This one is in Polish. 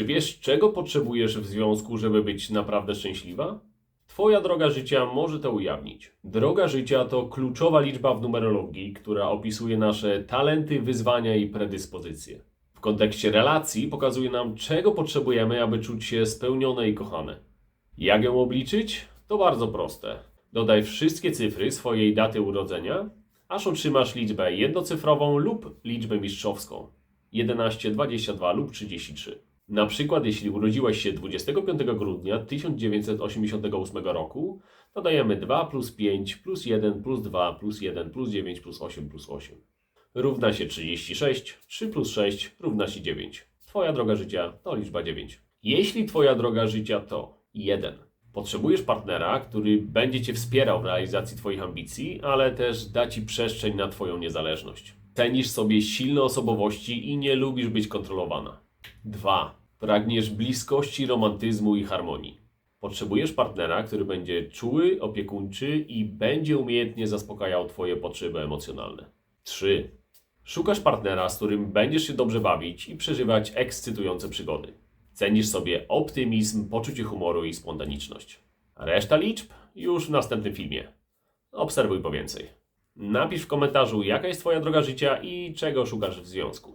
Czy wiesz, czego potrzebujesz w związku, żeby być naprawdę szczęśliwa? Twoja droga życia może to ujawnić. Droga życia to kluczowa liczba w numerologii, która opisuje nasze talenty, wyzwania i predyspozycje. W kontekście relacji pokazuje nam, czego potrzebujemy, aby czuć się spełnione i kochane. Jak ją obliczyć? To bardzo proste. Dodaj wszystkie cyfry swojej daty urodzenia, aż otrzymasz liczbę jednocyfrową lub liczbę mistrzowską 11, 22 lub 33. Na przykład, jeśli urodziłaś się 25 grudnia 1988 roku, dodajemy 2 plus 5 plus 1 plus 2 plus 1 plus 9 plus 8 plus 8. Równa się 36, 3 plus 6 równa się 9. Twoja droga życia to liczba 9. Jeśli Twoja droga życia to 1, potrzebujesz partnera, który będzie Cię wspierał w realizacji Twoich ambicji, ale też da Ci przestrzeń na Twoją niezależność. Cenisz sobie silne osobowości i nie lubisz być kontrolowana. 2. Pragniesz bliskości, romantyzmu i harmonii. Potrzebujesz partnera, który będzie czuły, opiekuńczy i będzie umiejętnie zaspokajał Twoje potrzeby emocjonalne. 3. Szukasz partnera, z którym będziesz się dobrze bawić i przeżywać ekscytujące przygody. Cenisz sobie optymizm, poczucie humoru i spontaniczność. Reszta liczb już w następnym filmie. Obserwuj po więcej. Napisz w komentarzu, jaka jest Twoja droga życia i czego szukasz w związku.